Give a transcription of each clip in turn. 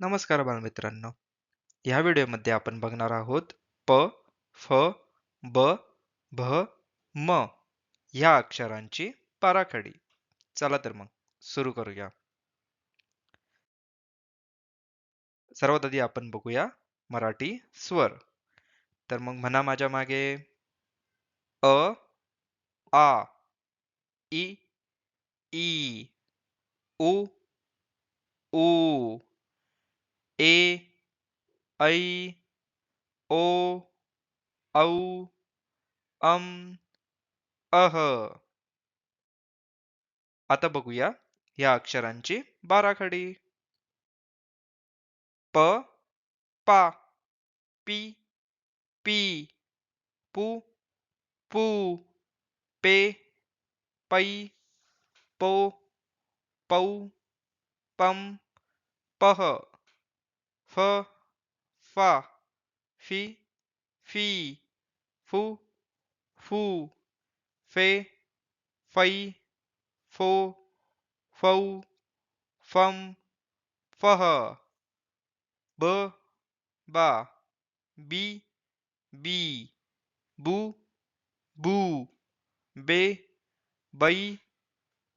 नमस्कार बालमित्रांनो. या व्हिडिओमध्ये आपण बघणार आहोत प फ ब भ म या अक्षरांची पाराखडी. चला तर मग सुरू करूया. सर्वात आधी आपण बघूया मराठी स्वर. तर मग म्हणा माझ्या मागे. अ आ इ ई उ ऊ ए ऐ ओ औ अम अह. आता बघूया या अक्षरांची बाराखडी प पा पी पी पू पू पे पै पो पौ पम पह. f, fa, fi, fi, fu, fu, fe, fi, fo, fou, fum, fah, b, ba, bi, bi, bu, bu, be, bai,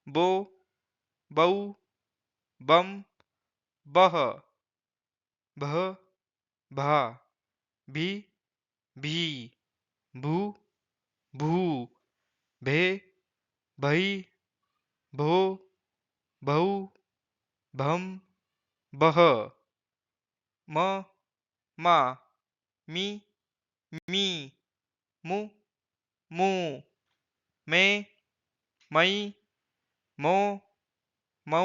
bo, bau, bum, bah. भ भा भी भी भू भू भे भई भो भौ भम बह म मा मी मी मु मू मे मई मो मौ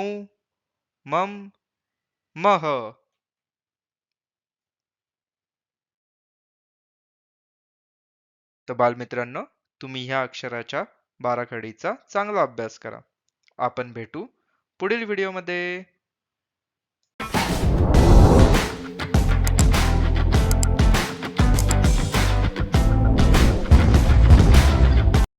मम मह। तर बालमित्रांनो तुम्ही ह्या अक्षराच्या बाराखडीचा चांगला अभ्यास करा. आपण भेटू पुढील व्हिडिओमध्ये.